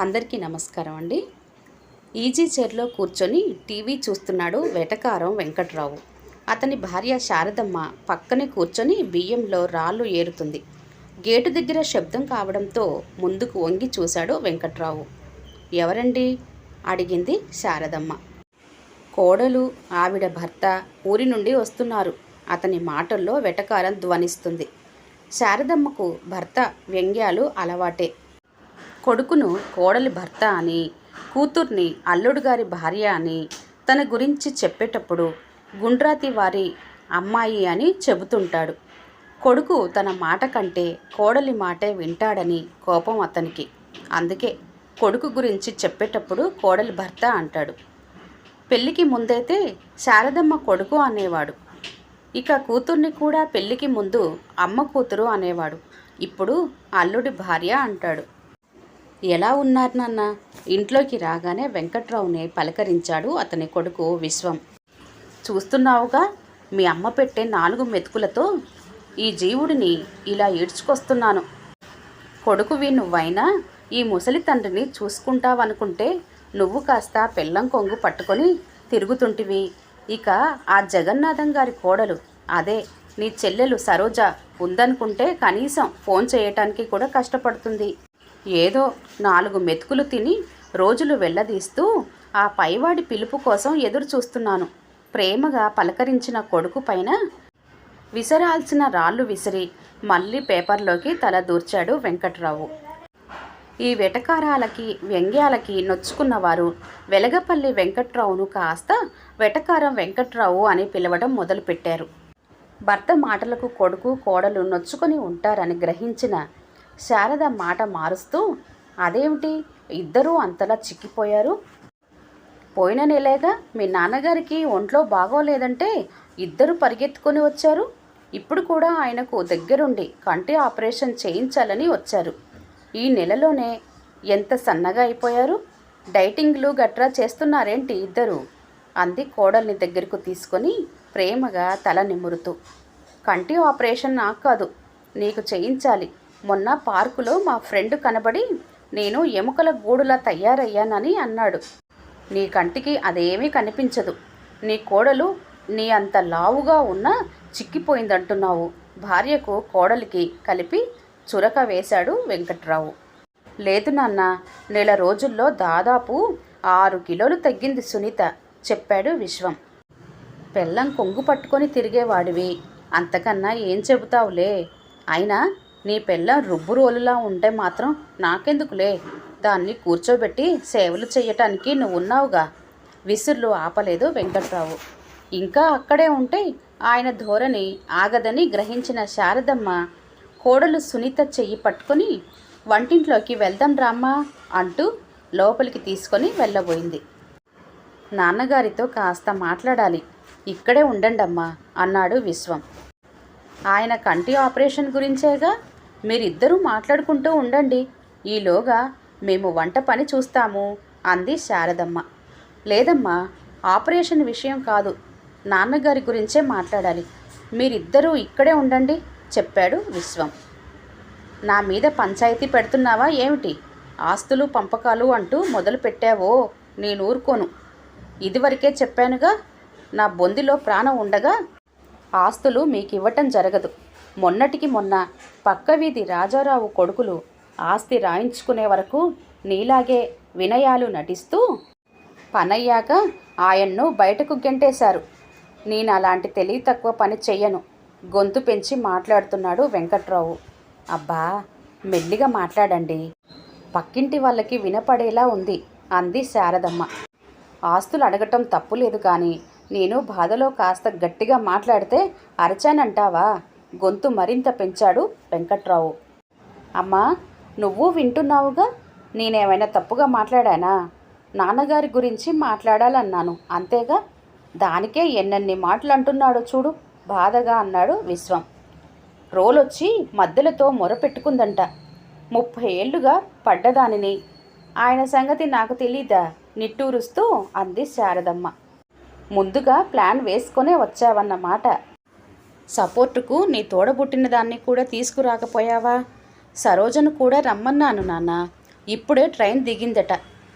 అందరికీ నమస్కారం అండి. ఈజీ చైర్లో కూర్చొని టీవీ చూస్తున్నాడు వెటకారం వెంకట్రావు. అతని భార్య శారదమ్మ పక్కనే కూర్చొని బియ్యంలో రాళ్ళు ఏరుతుంది. గేటు దగ్గర శబ్దం కావడంతో ముందుకు వంగి చూశాడు వెంకట్రావు. ఎవరండి? అడిగింది శారదమ్మ. కోడలు ఆవిడ భర్త ఊరి నుండి వస్తున్నారు. అతని మాటల్లో వెటకారం ధ్వనిస్తుంది. శారదమ్మకు భర్త వ్యంగ్యాలు అలవాటే. కొడుకును కోడలి భర్త అని కూతుర్ని అల్లుడు గారి భార్య అని తన గురించి చెప్పేటప్పుడు గుండ్రాతి వారి అమ్మాయి అని చెబుతుంటాడు. కొడుకు తన మాట కంటే కోడలి మాటే వింటాడని కోపం అతనికి. అందుకే కొడుకు గురించి చెప్పేటప్పుడు కోడలి భర్త అంటాడు. పెళ్ళికి ముందైతే శారదమ్మ కొడుకు అనేవాడు. ఇక కూతుర్ని కూడా పెళ్ళికి ముందు అమ్మ కూతురు అనేవాడు. ఇప్పుడు అల్లుడి భార్య అంటాడు. ఎలా ఉన్నారు నాన్న? ఇంట్లోకి రాగానే వెంకట్రావుని పలకరించాడు అతని కొడుకు విశ్వం. చూస్తున్నావుగా మీ అమ్మ పెట్టే నాలుగు మెతుకులతో ఈ జీవుడిని ఇలా ఈడ్చుకొస్తున్నాను కొడుకువి నువ్వైనా ఈ ముసలి తండ్రిని చూసుకుంటావనుకుంటే నువ్వు కాస్త పెళ్ళం కొంగు పట్టుకొని తిరుగుతుంటివి. ఇక ఆ జగన్నాథం గారి కోడలు అదే నీ చెల్లెలు సరోజ ఉందనుకుంటే కనీసం ఫోన్ చేయటానికి కూడా కష్టపడుతుంది. ఏదో నాలుగు మెతుకులు తిని రోజులు వెళ్ళదీస్తూ ఆ పైవాడి పిలుపు కోసం ఎదురు చూస్తున్నాను. ప్రేమగా పలకరించిన కొడుకు పైన విసరాల్సిన రాళ్ళు విసిరి మళ్ళీ పేపర్లోకి తల దూర్చాడు వెంకట్రావు. ఈ వెటకారాలకి వ్యంగ్యాలకి నొచ్చుకున్నవారు వెలగపల్లి వెంకట్రావును కాస్త వెటకారం వెంకట్రావు అని పిలవడం మొదలుపెట్టారు. భర్త మాటలకు కొడుకు కోడలు నొచ్చుకొని ఉంటారని గ్రహించిన శారద మాట మారుస్తూ అదేమిటి? ఇద్దరూ అంతలా చిక్కిపోయారు? పోయిన నెలేగా మీ నాన్నగారికి ఒంట్లో బాగోలేదంటే ఇద్దరు పరిగెత్తుకొని వచ్చారు? ఇప్పుడు కూడా ఆయనకు దగ్గరుండి కంటి ఆపరేషన్ చేయించాలని వచ్చారు. ఈ నెలలోనే ఎంత సన్నగా అయిపోయారు? డైటింగ్లు గట్రా చేస్తున్నారేంటి ఇద్దరు అంది కోడల్ని దగ్గరకు తీసుకొని ప్రేమగా తల నిమురుతూ. కంటి ఆపరేషన్ నాకు కాదు నీకు చేయించాలి. మొన్న పార్కులో మా ఫ్రెండ్ కనబడి నేను ఎముకల గూడులా తయారయ్యానని అన్నాడు. నీ కంటికి అదేమీ కనిపించదు. నీ కోడలు నీ అంత లావుగా ఉన్న చిక్కిపోయిందంటున్నావు. భార్యకు కోడలికి కలిపి చురక వేశాడు వెంకట్రావు. లేదు నాన్న నెల రోజుల్లో దాదాపు ఆరు కిలోలు తగ్గింది సునీత చెప్పాడు విశ్వం. పెళ్ళం కొంగు పట్టుకొని తిరిగేవాడివి. అంతకన్నా ఏం చెబుతావులే. అయినా నీ పిల్ల రుబ్బు రోలులా ఉంటే మాత్రం నాకెందుకులే? దాన్ని కూర్చోబెట్టి సేవలు చేయటానికి నువ్వున్నావుగా. విసుర్లు ఆపలేదు వెంకట్రావు. ఇంకా అక్కడే ఉంటే ఆయన ధోరణి ఆగదని గ్రహించిన శారదమ్మ కోడలు సునీత చెయ్యి పట్టుకొని వంటింట్లోకి వెళ్దాం రామ్మా అంటూ లోపలికి తీసుకొని వెళ్ళబోయింది. నాన్నగారితో కాస్త మాట్లాడాలి. ఇక్కడే ఉండండమ్మా అన్నాడు విశ్వం. ఆయన కంటి ఆపరేషన్ గురించేగా? మీరిద్దరూ మాట్లాడుకుంటూ ఉండండి. ఈలోగా మేము వంట పని చూస్తాము అంది శారదమ్మ. లేదమ్మా ఆపరేషన్ విషయం కాదు. నాన్నగారి గురించే మాట్లాడాలి. మీరిద్దరూ ఇక్కడే ఉండండి చెప్పాడు విశ్వం. నా మీద పంచాయతీ పెడుతున్నావా ఏమిటి? ఆస్తులు పంపకాలు అంటూ మొదలు పెట్టావో నేను ఊరుకోను. ఇదివరకే చెప్పానుగా నా బొందిలో ప్రాణం ఉండగా ఆస్తులు మీకు ఇవ్వటం జరగదు. మొన్నటికి మొన్న పక్క వీధి రాజారావు కొడుకులు ఆస్తి రాయించుకునే వరకు నీలాగే వినయాలు నటిస్తూ పనయ్యాక ఆయన్ను బయటకు గెంటేశారు. నేను అలాంటి తెలివి తక్కువ పని చెయ్యను. గొంతు పెంచి మాట్లాడుతున్నాడు వెంకట్రావు. అబ్బా మెల్లిగా మాట్లాడండి. పక్కింటి వాళ్ళకి వినపడేలా ఉంది అంది శారదమ్మ. ఆస్తులు అడగటం తప్పులేదు కానీ నేను బాధలో కాస్త గట్టిగా మాట్లాడితే అరచానంటావా? గొంతు మరింత పెంచాడు వెంకట్రావు. అమ్మా నువ్వు వింటున్నావుగా? నేనేమైనా తప్పుగా మాట్లాడానా? నాన్నగారి గురించి మాట్లాడాలన్నాను అంతేగా? దానికే ఎన్నెన్ని మాటలు అంటున్నాడో చూడు బాధగా అన్నాడు విశ్వం. రోలొచ్చి మధ్యలతో మొరపెట్టుకుందంట. ముప్పై ఏళ్ళుగా పడ్డదానిని. ఆయన సంగతి నాకు తెలీదా? నిట్టూరుస్తూ అంది శారదమ్మ. ముందుగా ప్లాన్ వేసుకునే వచ్చావన్నమాట. సపోర్టుకు నీ తోడబుట్టిన దాన్ని కూడా తీసుకురాకపోయావా? సరోజను కూడా రమ్మన్నాను నాన్న. ఇప్పుడే ట్రైన్ దిగిందట.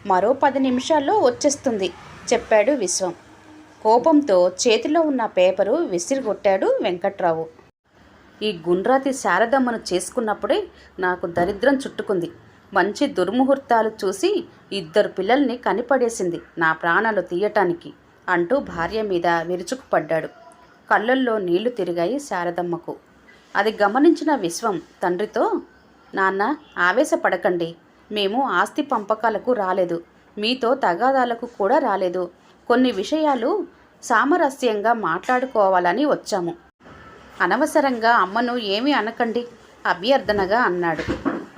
మరో పది నిమిషాల్లో వచ్చేస్తుంది చెప్పాడు విశ్వం. కోపంతో చేతిలో ఉన్న పేపరు విసిరిగొట్టాడు వెంకట్రావు. ఈ గుండ్రాతి శారదమ్మను చేసుకున్నప్పుడే నాకు దరిద్రం చుట్టుకుంది. మంచి దుర్ముహూర్తాలు చూసి ఇద్దరు పిల్లల్ని కనిపడేసింది నా ప్రాణాలు తీయటానికి అంటూ భార్య మీద విరుచుకుపడ్డాడు. కళ్ళల్లో నీళ్ళు తిరిగాయి శారదమ్మకు. అది గమనించిన విశ్వం తండ్రితో నాన్న ఆవేశపడకండి. మేము ఆస్తి పంపకాలకు రాలేదు. మీతో తగాదాలకు కూడా రాలేదు. కొన్ని విషయాలు సామరస్యంగా మాట్లాడుకోవాలని వచ్చాము. అనవసరంగా అమ్మను ఏమీ అనకండి. అభ్యర్థనగా అన్నాడు.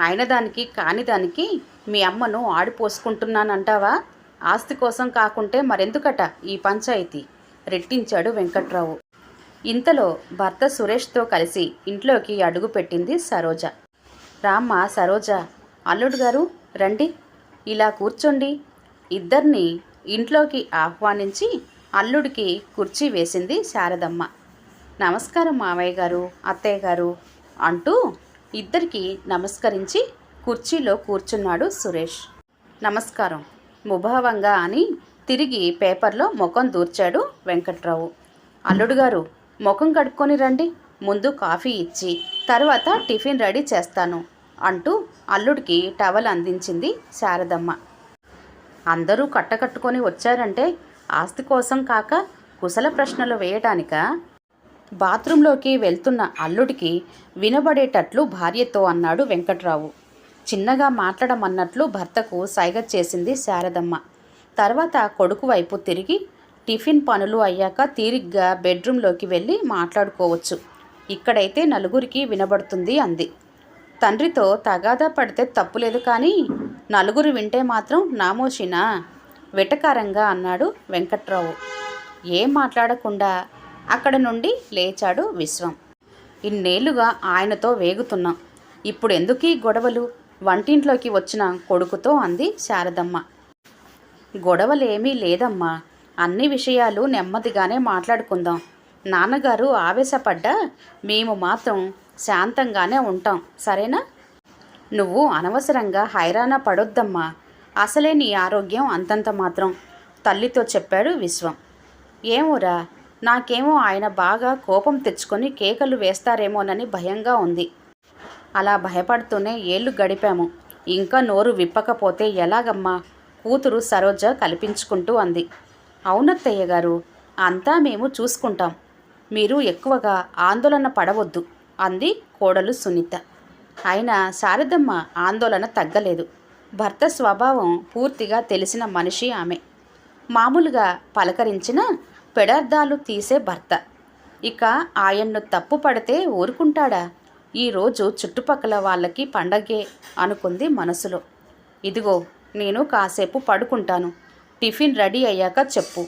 ఆయన దానికి కాని దానికి మీ అమ్మను ఆడిపోసుకుంటున్నానంటావా? ఆస్తి కోసం కాకుంటే మరెందుకట ఈ పంచాయతీ? రెట్టించాడు వెంకట్రావు. ఇంతలో భర్త సురేష్తో కలిసి ఇంట్లోకి అడుగుపెట్టింది సరోజ. రామ్మ సరోజ అల్లుడు గారు రండి ఇలా కూర్చోండి. ఇద్దరిని ఇంట్లోకి ఆహ్వానించి అల్లుడికి కుర్చీ వేసింది శారదమ్మ. నమస్కారం మావయ్య గారు అత్తయ్య గారు అంటూ ఇద్దరికి నమస్కరించి కుర్చీలో కూర్చున్నాడు సురేష్. నమస్కారం. ముభావంగా అని తిరిగి పేపర్లో ముఖం దూర్చాడు వెంకట్రావు. అల్లుడు గారు ముఖం కడుక్కొని రండి. ముందు కాఫీ ఇచ్చి తర్వాత టిఫిన్ రెడీ చేస్తాను అంటూ అల్లుడికి టవల్ అందించింది శారదమ్మ. అందరూ కట్టకట్టుకొని వచ్చారంటే ఆస్తి కోసం కాక కుశల ప్రశ్నలు వేయటానికా? బాత్రూంలోకి వెళ్తున్న అల్లుడికి వినబడేటట్లు భార్యతో అన్నాడు వెంకట్రావు. చిన్నగా మాట్లాడమన్నట్లు భర్తకు సైగ చేసింది శారదమ్మ. తర్వాత కొడుకు వైపు తిరిగి టిఫిన్ పనులు అయ్యాక తీరిగ్గా బెడ్రూమ్లోకి వెళ్ళి మాట్లాడుకోవచ్చు. ఇక్కడైతే నలుగురికి వినబడుతుంది అంది. తండ్రితో తగాదా పడితే తప్పులేదు కానీ నలుగురు వింటే మాత్రం నామోషినా? వెటకారంగా అన్నాడు వెంకట్రావు. ఏం మాట్లాడకుండా అక్కడ నుండి లేచాడు విశ్వం. ఇన్నేళ్ళుగా ఆయనతో వేగుతున్నాం. ఇప్పుడు ఎందుకీ గొడవలు? వంటింట్లోకి వచ్చిన కొడుకుతో అంది శారదమ్మ. గొడవలేమీ లేదమ్మా. అన్ని విషయాలు నెమ్మదిగానే మాట్లాడుకుందాం. నాన్నగారు ఆవేశపడ్డా మేము మాత్రం శాంతంగానే ఉంటాం సరేనా? నువ్వు అనవసరంగా హైరాణ పడొద్దమ్మా. అసలే నీ ఆరోగ్యం అంతంత మాత్రం తల్లితో చెప్పాడు విశ్వం. ఏమోరా నాకేమో ఆయన బాగా కోపం తెచ్చుకొని కేకలు వేస్తారేమోనని భయంగా ఉంది. అలా భయపడుతూనే ఏళ్ళు గడిపాము. ఇంకా నోరు విప్పకపోతే ఎలాగమ్మా? కూతురు సరోజ కల్పించుకుంటూ అంది. అవునత్తయ్య గారు అంతా మేము చూసుకుంటాం. మీరు ఎక్కువగా ఆందోళన పడవద్దు అంది కోడలు సునీత. అయినా శారదమ్మ ఆందోళన తగ్గలేదు. భర్త స్వభావం పూర్తిగా తెలిసిన మనిషి ఆమె. మామూలుగా పలకరించిన పెడార్థాలు తీసే భర్త. ఇక ఆయన్ను తప్పు పడితే ఊరుకుంటాడా? ఈరోజు చుట్టుపక్కల వాళ్ళకి పండగే అనుకుంది మనసులో. ఇదిగో నేను కాసేపు పడుకుంటాను. టిఫిన్ రెడీ అయ్యాక చెప్పు.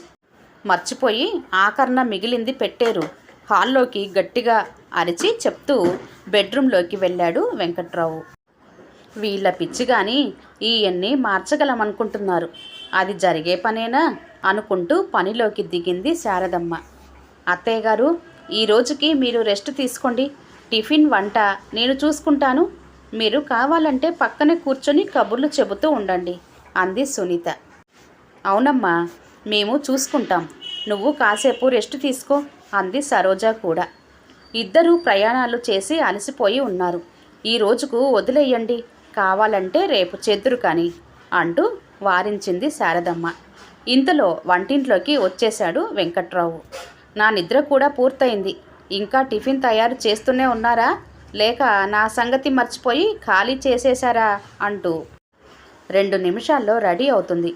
మర్చిపోయి ఆకరణ మిగిలింది పెట్టారు. హాల్లోకి గట్టిగా అరిచి చెప్తూ బెడ్రూమ్లోకి వెళ్ళాడు వెంకట్రావు. వీళ్ళ పిచ్చి కానీ ఈయన్ని మార్చగలమనుకుంటున్నారు. అది జరిగే పనేనా? అనుకుంటూ పనిలోకి దిగింది శారదమ్మ. అత్తయ్య గారు ఈ రోజుకి మీరు రెస్ట్ తీసుకోండి. టిఫిన్ వంట నేను చూసుకుంటాను. మీరు కావాలంటే పక్కనే కూర్చొని కబుర్లు చెబుతూ ఉండండి అంది సునీత. అవునమ్మా మేము చూసుకుంటాం. నువ్వు కాసేపు రెస్ట్ తీసుకో అంది సరోజ కూడా. ఇద్దరూ ప్రయాణాలు చేసి అలసిపోయి ఉన్నారు. ఈ రోజుకు వదిలేయండి కావాలంటే రేపు చెద్దురు కానీ అంటూ వారించింది శారదమ్మ. ఇంతలో వంటింట్లోకి వచ్చేశాడు వెంకట్రావు. నా నిద్ర కూడా పూర్తయింది. ఇంకా టిఫిన్ తయారు చేస్తూనే ఉన్నారా? లేక నా సంగతి మర్చిపోయి ఖాళీ చేసేశారా? అంటూ. రెండు నిమిషాల్లో రెడీ అవుతుంది.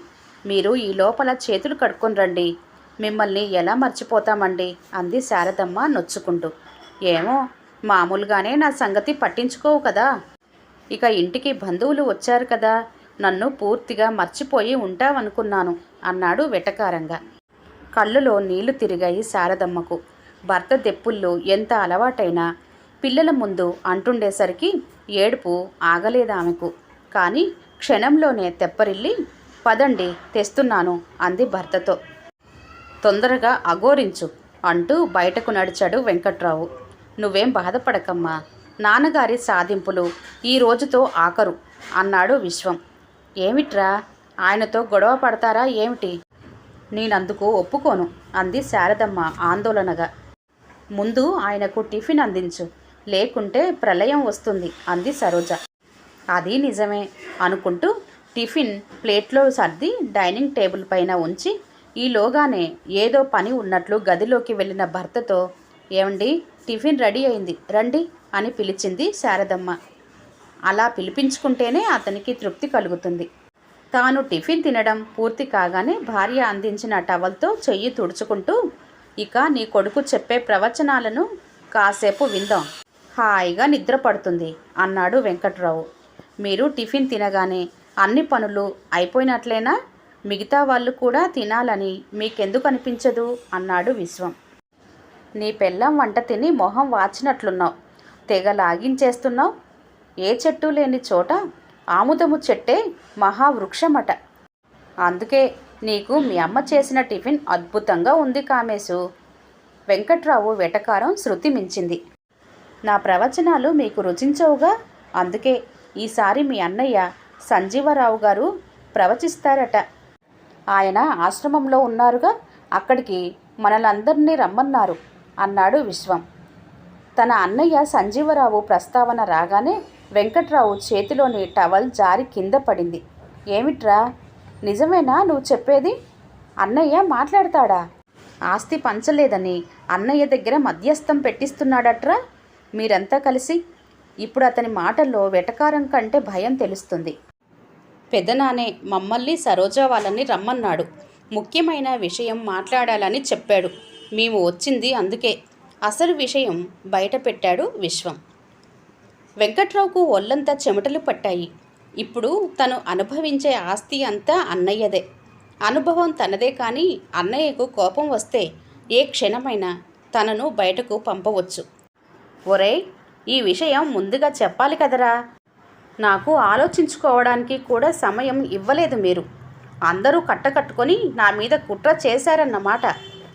మీరు ఈ లోపల చేతులు కడుక్కొని రండి. మిమ్మల్ని ఎలా మర్చిపోతామండి? అంది శారదమ్మ నొచ్చుకుంటూ. ఏమో మామూలుగానే నా సంగతి పట్టించుకోవు కదా. ఇక ఇంటికి బంధువులు వచ్చారు కదా. నన్ను పూర్తిగా మర్చిపోయి ఉంటావనుకున్నాను అన్నాడు వెటకారంగా. కళ్ళులో నీళ్ళు తిరిగాయి శారదమ్మకు. భర్త దెప్పుల్లో ఎంత అలవాటైనా పిల్లల ముందు అంటుండేసరికి ఏడుపు ఆగలేదామెకు. కానీ క్షణంలోనే తెప్పరిల్లి పదండి తెస్తున్నాను అంది భర్తతో. తొందరగా అఘోరించు అంటూ బయటకు నడిచాడు వెంకట్రావు. నువ్వేం బాధపడకమ్మా నాన్నగారి సాధింపులు ఈ రోజుతో ఆఖరు అన్నాడు విశ్వం. ఏమిట్రా ఆయనతో గొడవ పడతారా ఏమిటి? నేనందుకు ఒప్పుకోను అంది శారదమ్మ ఆందోళనగా. ముందు ఆయనకు టిఫిన్ అందించు లేకుంటే ప్రళయం వస్తుంది అంది సరోజ. అది నిజమే అనుకుంటూ టిఫిన్ ప్లేట్లో సర్ది డైనింగ్ టేబుల్ పైన ఉంచి ఈలోగానే ఏదో పని ఉన్నట్లు గదిలోకి వెళ్ళిన భర్తతో ఏమండి టిఫిన్ రెడీ అయింది రండి అని పిలిచింది శారదమ్మ. అలా పిలిపించుకుంటేనే అతనికి తృప్తి కలుగుతుంది. తాను టిఫిన్ తినడం పూర్తి కాగానే భార్య అందించిన టవల్తో చెయ్యి తుడుచుకుంటూ ఇక నీ కొడుకు చెప్పే ప్రవచనాలను కాసేపు విందాం. హాయిగా నిద్ర పడుతుంది అన్నాడు వెంకట్రావు. మీరు టిఫిన్ తినగానే అన్ని పనులు అయిపోయినట్లేనా? మిగతా వాళ్ళు కూడా తినాలని మీకెందుకు అనిపించదు? అన్నాడు విశ్వం. నీ పెళ్ళం వంట తిని మొహం వాచినట్లున్నావు. తెగ లాగించేస్తున్నావు. ఏ చెట్టు లేని చోట? ఆముదము చెట్టే మహావృక్షమట. అందుకే నీకు మీ అమ్మ చేసిన టిఫిన్ అద్భుతంగా ఉంది కామేశు. వెంకట్రావు వెటకారం శృతి మించింది. నా ప్రవచనాలు మీకు రుచించవుగా? అందుకే ఈసారి మీ అన్నయ్య సంజీవరావు గారు ప్రవచిస్తారట. ఆయన ఆశ్రమంలో ఉన్నారుగా అక్కడికి మనలందరినీ రమ్మన్నారు అన్నాడు విశ్వం. తన అన్నయ్య సంజీవరావు ప్రస్తావన రాగానే వెంకట్రావు చేతిలోని టవల్ జారి కింద పడింది. ఏమిట్రా? నిజమేనా నువ్వు చెప్పేది? అన్నయ్య మాట్లాడతాడా? ఆస్తి పంచలేదని అన్నయ్య దగ్గర మధ్యస్థం పెట్టిస్తున్నాడట్రా? మీరంతా కలిసి ఇప్పుడు అతని మాటల్లో వెటకారం కంటే భయం తెలుస్తుంది. పెదనానే మమ్మల్ని సరోజా వాళ్ళని రమ్మన్నాడు. ముఖ్యమైన విషయం మాట్లాడాలని చెప్పాడు. మేము వచ్చింది అందుకే. అసలు విషయం బయట పెట్టాడు విశ్వం. వెంకట్రావుకు ఒళ్ళంతా చెమటలు పట్టాయి. ఇప్పుడు తను అనుభవించే ఆస్తి అంతా అన్నయ్యదే. అనుభవం తనదే కానీ అన్నయ్యకు కోపం వస్తే ఏ క్షణమైనా తనను బయటకు పంపవచ్చు. ఒరే ఈ విషయం ముందుగా చెప్పాలి కదరా. నాకు ఆలోచించుకోవడానికి కూడా సమయం ఇవ్వలేదు మీరు. అందరూ కట్టకట్టుకొని నా మీద కుట్ర చేశారన్నమాట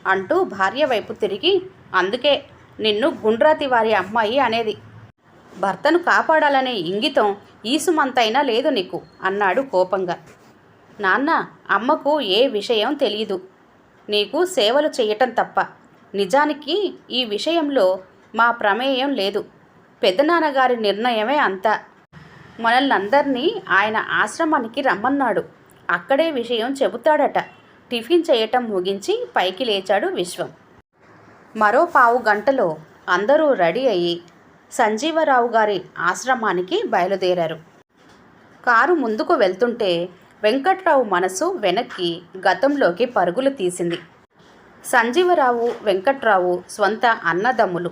అంటూ భార్య వైపు తిరిగి అందుకే నిన్ను గుండ్రాతి వారి అమ్మాయి అనేది. భర్తను కాపాడాలనే ఇంగితం ఈసుమంతైనా లేదు నీకు అన్నాడు కోపంగా. నాన్న అమ్మకు ఏ విషయం తెలియదు నీకు సేవలు చేయటం తప్ప. నిజానికి ఈ విషయంలో మా ప్రమేయం లేదు. పెద్దనాన్నగారి నిర్ణయమే అంతా. మనల్నందరినీ ఆయన ఆశ్రమానికి రమ్మన్నాడు. అక్కడే విషయం చెబుతాడట. టిఫిన్ చేయటం ముగించి పైకి లేచాడు విశ్వం. మరో పావు గంటలో అందరూ రెడీ అయ్యి సంజీవరావు గారి ఆశ్రమానికి బయలుదేరారు. కారు ముందుకు వెళ్తుంటే వెంకట్రావు మనసు వెనక్కి గతంలోకి పరుగులు తీసింది. సంజీవరావు వెంకట్రావు స్వంత అన్నదమ్ములు.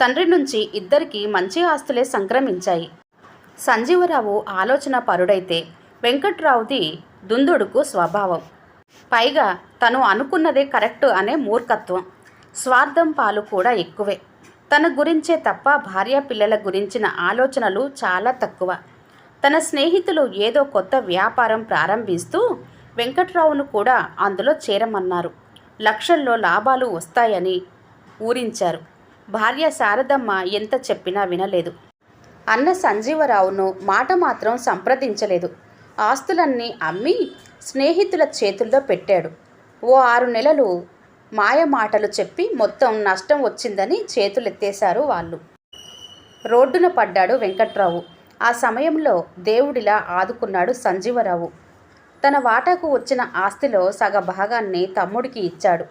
తండ్రి నుంచి ఇద్దరికి మంచి ఆస్తులే సంక్రమించాయి. సంజీవరావు ఆలోచన పరుడైతే వెంకట్రావుది దుందుడుకు స్వభావం. పైగా తను అనుకున్నదే కరెక్ట్ అనే మూర్ఖత్వం. స్వార్థం పాలు కూడా ఎక్కువే. తన గురించే తప్ప భార్య పిల్లల గురించిన ఆలోచనలు చాలా తక్కువ. తన స్నేహితులు ఏదో కొత్త వ్యాపారం ప్రారంభిస్తూ వెంకట్రావును కూడా అందులో చేరమన్నారు. లక్షల్లో లాభాలు వస్తాయని ఊరించారు. భార్య శారదమ్మ ఎంత చెప్పినా వినలేదు. అన్న సంజీవరావును మాట మాత్రం సంప్రదించలేదు. ఆస్తులన్నీ అమ్మి స్నేహితుల చేతుల్లో పెట్టాడు. ఓ ఆరు నెలలు మాయ మాటలు చెప్పి మొత్తం నష్టం వచ్చిందని చేతులెత్తేశారు వాళ్ళు. రోడ్డున పడ్డాడు వెంకట్రావు. ఆ సమయంలో దేవుడిలా ఆదుకున్నాడు సంజీవరావు. తన వాటాకు వచ్చిన ఆస్తిలో సగ భాగాన్ని తమ్ముడికి ఇచ్చాడు.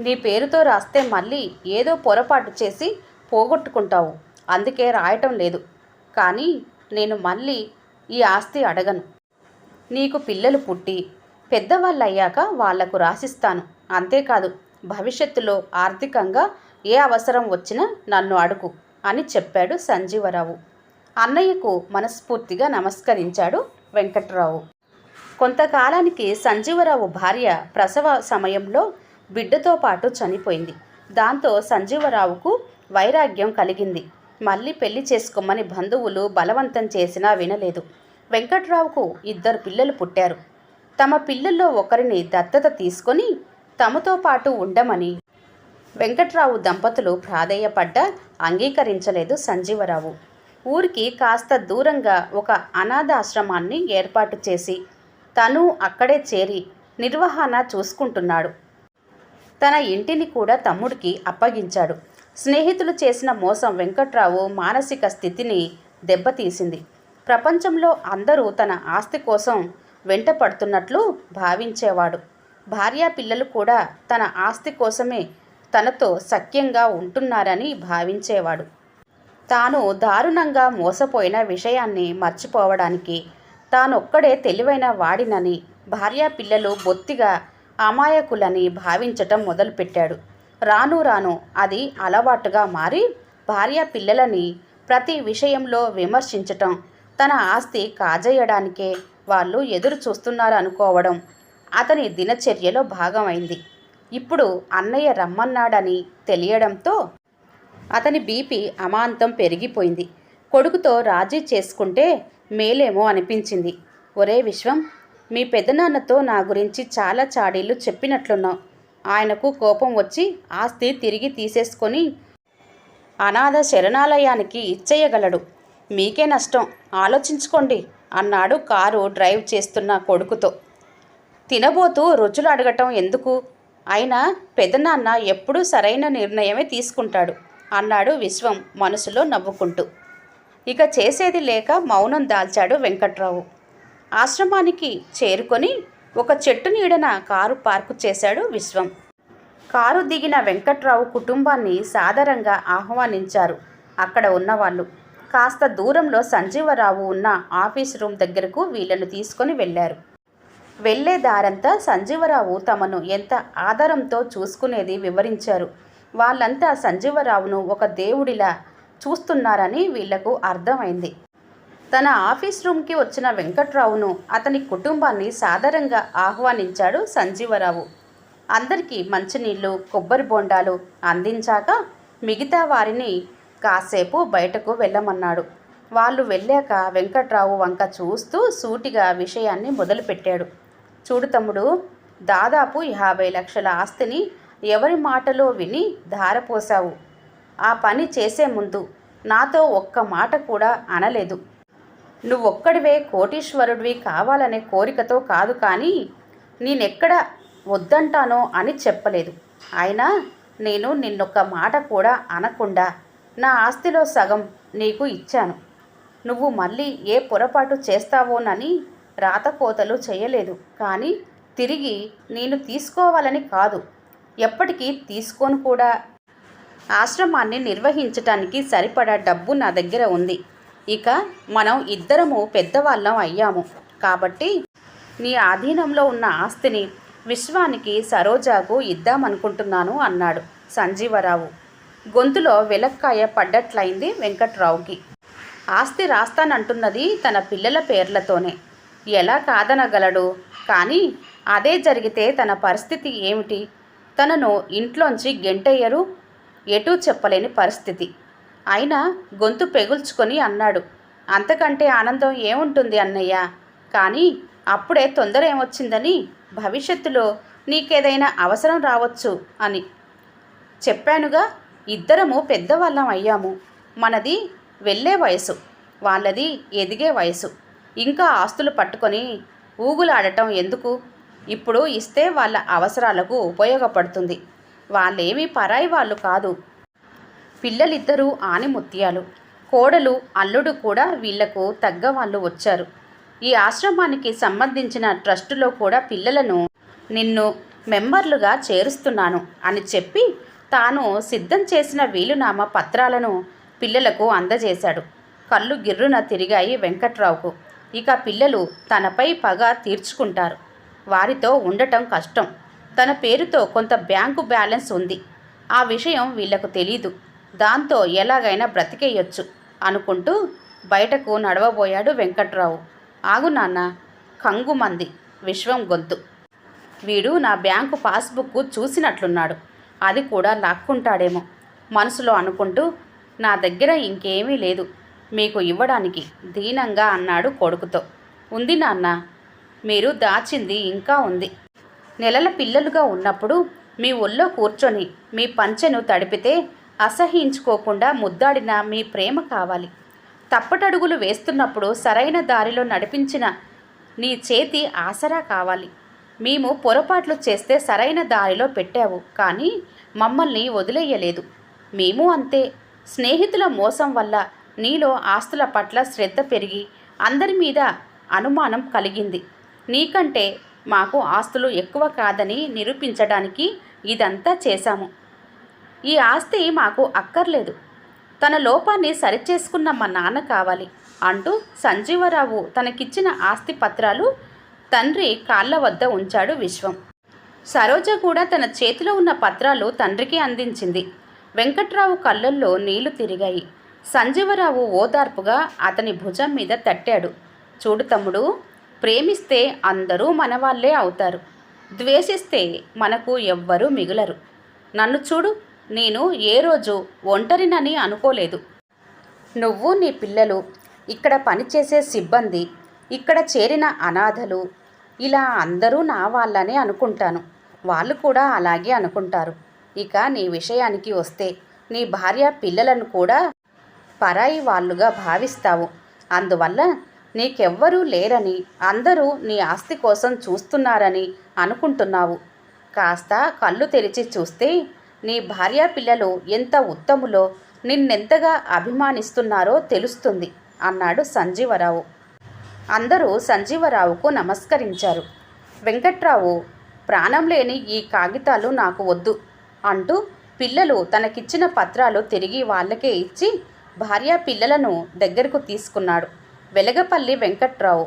నీ పేరుతో రాస్తే మళ్ళీ ఏదో పొరపాటు చేసి పోగొట్టుకుంటావు. అందుకే రాయటం లేదు. కానీ నేను మళ్ళీ ఈ ఆస్తి అడగను. నీకు పిల్లలు పుట్టి పెద్దవాళ్ళు అయ్యాక వాళ్ళకు రాసిస్తాను. అంతేకాదు భవిష్యత్తులో ఆర్థికంగా ఏ అవసరం వచ్చినా నన్ను అడుగు అని చెప్పాడు సంజీవరావు. అన్నయ్యకు మనస్ఫూర్తిగా నమస్కరించాడు వెంకట్రావు. కొంతకాలానికి సంజీవరావు భార్య ప్రసవ సమయంలో బిడ్డతో పాటు చనిపోయింది. దాంతో సంజీవరావుకు వైరాగ్యం కలిగింది. మళ్ళీ పెళ్ళి చేసుకోమని బంధువులు బలవంతం చేసినా వినలేదు. వెంకట్రావుకు ఇద్దరు పిల్లలు పుట్టారు. తమ పిల్లల్లో ఒకరిని దత్తత తీసుకొని తమతో పాటు ఉండమని వెంకట్రావు దంపతులు ప్రాధేయపడ్డా అంగీకరించలేదు సంజీవరావు. ఊరికి కాస్త దూరంగా ఒక అనాథాశ్రమాన్ని ఏర్పాటు చేసి తను అక్కడే చేరి నిర్వహణ చూసుకుంటున్నాడు. తన ఇంటిని కూడా తమ్ముడికి అప్పగించాడు. స్నేహితులు చేసిన మోసం వెంకట్రావు మానసిక స్థితిని దెబ్బతీసింది. ప్రపంచంలో అందరూ తన ఆస్తి కోసం వెంట పడుతున్నట్లు భావించేవాడు. భార్యా పిల్లలు కూడా తన ఆస్తి కోసమే తనతో సఖ్యంగా ఉంటున్నారని భావించేవాడు. తాను దారుణంగా మోసపోయిన విషయాన్ని మర్చిపోవడానికి తానొక్కడే తెలివైన వాడినని భార్యా పిల్లలు బొత్తిగా అమాయకులని భావించటం మొదలుపెట్టాడు. రాను రాను అది అలవాటుగా మారి భార్య పిల్లలని ప్రతి విషయంలో విమర్శించటం తన ఆస్తి కాజేయడానికే వాళ్ళు ఎదురు చూస్తున్నారు అనుకోవడం అతని దినచర్యలో భాగమైంది. ఇప్పుడు అన్నయ్య రమ్మన్నాడని తెలియడంతో అతని బీపీ అమాంతం పెరిగిపోయింది. కొడుకుతో రాజీ చేసుకుంటే మేలేమో అనిపించింది. ఒరే విశ్వం మీ పెద్దనాన్నతో నా గురించి చాలా చాడీలు చెప్పినట్లున్నావు. ఆయనకు కోపం వచ్చి ఆస్తి తిరిగి తీసేసుకొని అనాథ శరణాలయానికి ఇచ్చేయగలడు. మీకే నష్టం. ఆలోచించుకోండి అన్నాడు కారు డ్రైవ్ చేస్తున్న కొడుకుతో. తినబోతూ రుచులు అడగటం ఎందుకు? అయినా పెదనాన్న ఎప్పుడూ సరైన నిర్ణయమే తీసుకుంటాడు అన్నాడు విశ్వం మనసులో నవ్వుకుంటూ. ఇక చేసేది లేక మౌనం దాల్చాడు వెంకట్రావు. ఆశ్రమానికి చేరుకొని ఒక చెట్టు నీడన కారు పార్కు చేశాడు విశ్వం. కారు దిగిన వెంకట్రావు కుటుంబాన్ని సాదరంగా ఆహ్వానించారు అక్కడ ఉన్నవాళ్ళు. కాస్త దూరంలో సంజీవరావు ఉన్న ఆఫీస్ రూమ్ దగ్గరకు వీళ్ళను తీసుకొని వెళ్ళారు. వెళ్ళే దారంతా సంజీవరావు తమను ఎంత ఆదరంతో చూసుకునేది వివరించారు. వాళ్ళంతా సంజీవరావును ఒక దేవుడిలా చూస్తున్నారని వీళ్ళకు అర్థమైంది. తన ఆఫీస్ రూమ్కి వచ్చిన వెంకట్రావును అతని కుటుంబాన్ని సాదరంగా ఆహ్వానించాడు సంజీవరావు. అందరికీ మంచినీళ్ళు కొబ్బరి బొండాలు అందించాక మిగతా వారిని కాసేపు బయటకు వెళ్ళమన్నాడు. వాళ్ళు వెళ్ళాక వెంకట్రావు వంక చూస్తూ సూటిగా విషయాన్ని మొదలుపెట్టాడు. చూడు తమ్ముడు దాదాపు యాభై లక్షల ఆస్తిని ఎవరి మాటలో విని ధారపోసావు ఆ పని చేసే ముందు నాతో ఒక్క మాట కూడా అనలేదు. నువ్వొక్కడివే కోటీశ్వరుడివి కావాలనే కోరికతో కాదు కానీ నేనెక్కడ వద్దంటానో అని చెప్పలేదు. అయినా నేను నిన్నొక్క మాట కూడా అనకుండా నా ఆస్తిలో సగం నీకు ఇచ్చాను. నువ్వు మళ్ళీ ఏ పొరపాటు చేస్తావోనని రాతకోతలు చేయలేదు. కానీ తిరిగి నేను తీసుకోవాలని కాదు. ఎప్పటికీ తీసుకోను కూడా. ఆశ్రమాన్ని నిర్వహించటానికి సరిపడా డబ్బు నా దగ్గర ఉంది. ఇక మనం ఇద్దరము పెద్దవాళ్ళం అయ్యాము. కాబట్టి నీ ఆధీనంలో ఉన్న ఆస్తిని విశ్వానికి సరోజాకు ఇద్దామనుకుంటున్నాను అన్నాడు సంజీవరావు. గొంతులో వెలక్కాయ పడ్డట్లయింది వెంకట్రావుకి. ఆస్తి రాస్తానంటున్నది తన పిల్లల పేర్లతోనే. ఎలా కాదనగలడు? కానీ అదే జరిగితే తన పరిస్థితి ఏమిటి? తనను ఇంట్లోంచి గెంటయ్యరు ఎటూ చెప్పలేని పరిస్థితి. అయినా గొంతు పెగుల్చుకొని అన్నాడు. అంతకంటే ఆనందం ఏముంటుంది అన్నయ్య? కానీ అప్పుడే తొందర ఏమొచ్చిందని భవిష్యత్తులో నీకేదైనా అవసరం రావచ్చు అని. చెప్పానుగా ఇద్దరము పెద్దవాళ్ళం అయ్యాము. మనది వెళ్ళే వయసు వాళ్ళది ఎదిగే వయసు. ఇంకా ఆస్తులు పట్టుకొని ఊగులాడటం ఎందుకు? ఇప్పుడు ఇస్తే వాళ్ళ అవసరాలకు ఉపయోగపడుతుంది. వాళ్ళేమీ పరాయి వాళ్ళు కాదు. పిల్లలిద్దరూ ఆనిముత్యాలు కోడలు అల్లుడు కూడా వీళ్ళకు తగ్గ వాళ్ళు వచ్చారు. ఈ ఆశ్రమానికి సంబంధించిన ట్రస్టులో కూడా పిల్లలను నిన్ను మెంబర్లుగా చేరుస్తున్నాను అని చెప్పి తాను సిద్ధం చేసిన వీలునామా పత్రాలను పిల్లలకు అందజేశాడు. కళ్ళు గిర్రున తిరిగాయి వెంకట్రావుకు. ఇక పిల్లలు తనపై పగ తీర్చుకుంటారు. వారితో ఉండటం కష్టం. తన పేరుతో కొంత బ్యాంకు బ్యాలెన్స్ ఉంది. ఆ విషయం వీళ్ళకు తెలీదు. దాంతో ఎలాగైనా బ్రతికేయొచ్చు అనుకుంటూ బయటకు నడవబోయాడు వెంకట్రావు. ఆగు నాన్న కంగుమంది విశ్వం గొంతు. వీడు నా బ్యాంకు పాస్బుక్ చూసినట్లున్నాడు. అది కూడా లాక్కుంటాడేమో. మనసులో అనుకుంటూ నా దగ్గర ఇంకేమీ లేదు. మీకు ఇవ్వడానికి దీనంగా అన్నాడు కొడుకుతో. ఉంది నాన్న మీరు దాచింది ఇంకా ఉంది. నెలల పిల్లలుగా ఉన్నప్పుడు మీ ఒళ్ళో కూర్చొని మీ పంచెను తడిపితే అసహించుకోకుండా ముద్దాడిన మీ ప్రేమ కావాలి. తప్పటడుగులు వేస్తున్నప్పుడు సరైన దారిలో నడిపించిన నీ చేతి ఆసరా కావాలి. మేము పొరపాట్లు చేస్తే సరైన దారిలో పెట్టావు కానీ మమ్మల్ని వదిలేయలేదు. మేము అంతే. స్నేహితుల మోసం వల్ల నీలో ఆస్తుల పట్ల శ్రద్ధ పెరిగి అందరి మీద అనుమానం కలిగింది. నీకంటే మాకు ఆస్తులు ఎక్కువ కాదని నిరూపించడానికి ఇదంతా చేశాము. ఈ ఆస్తి మాకు అక్కర్లేదు. తన లోపాన్ని సరిచేసుకున్న మా నాన్న కావాలి అంటూ సంజీవరావు తనకిచ్చిన ఆస్తి పత్రాలు తండ్రి కాళ్ళ వద్ద ఉంచాడు విశ్వం. సరోజ కూడా తన చేతిలో ఉన్న పత్రాలు తండ్రికి అందించింది. వెంకట్రావు కళ్ళల్లో నీళ్ళు తిరిగాయి. సంజీవరావు ఓదార్పుగా అతని భుజం మీద తట్టాడు. చూడు తమ్ముడు ప్రేమిస్తే అందరూ మనవాళ్ళే అవుతారు. ద్వేషిస్తే మనకు ఎవ్వరూ మిగులరు. నన్ను చూడు నేను ఏ రోజు ఒంటరినని అనుకోలేదు. నువ్వు నీ పిల్లలు ఇక్కడ పనిచేసే సిబ్బంది ఇక్కడ చేరిన అనాథలు ఇలా అందరూ నా వాళ్ళనే అనుకుంటాను. వాళ్ళు కూడా అలాగే అనుకుంటారు. ఇక నీ విషయానికి వస్తే నీ భార్య పిల్లలను కూడా పరాయి వాళ్ళుగా భావిస్తావు. అందువల్ల నీకెవ్వరూ లేరని అందరూ నీ ఆస్తి కోసం చూస్తున్నారని అనుకుంటున్నావు. కాస్త కళ్ళు తెరిచి చూస్తే నీ భార్య పిల్లలు ఎంత ఉత్తములో నిన్నెంతగా అభిమానిస్తున్నారో తెలుస్తుంది అన్నాడు సంజీవరావు. అందరూ సంజీవరావుకు నమస్కరించారు. వెంకట్రావు ప్రాణం లేని ఈ కాగితాలు నాకు వద్దు అంటూ పిల్లలు తనకిచ్చిన పత్రాలు తిరిగి వాళ్ళకే ఇచ్చి భార్య పిల్లలను దగ్గరకు తీసుకున్నాడు వెలగపల్లి వెంకట్రావు.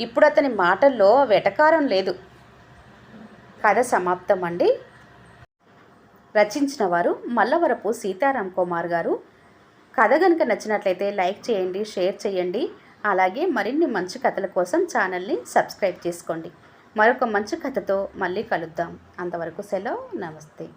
ఇప్పుడు అతని మాటల్లో వెటకారం లేదు. కథ సమాప్తం అండి రచించిన వారు మల్లవరపు సీతారాం కుమార్ గారు. కథ కనుక నచ్చినట్లయితే లైక్ చేయండి షేర్ చేయండి. అలాగే మరిన్ని మంచి కథల కోసం ఛానల్ని సబ్స్క్రైబ్ చేసుకోండి. మరొక మంచి కథతో మళ్ళీ కలుద్దాం. అంతవరకు సెలవు నమస్తే.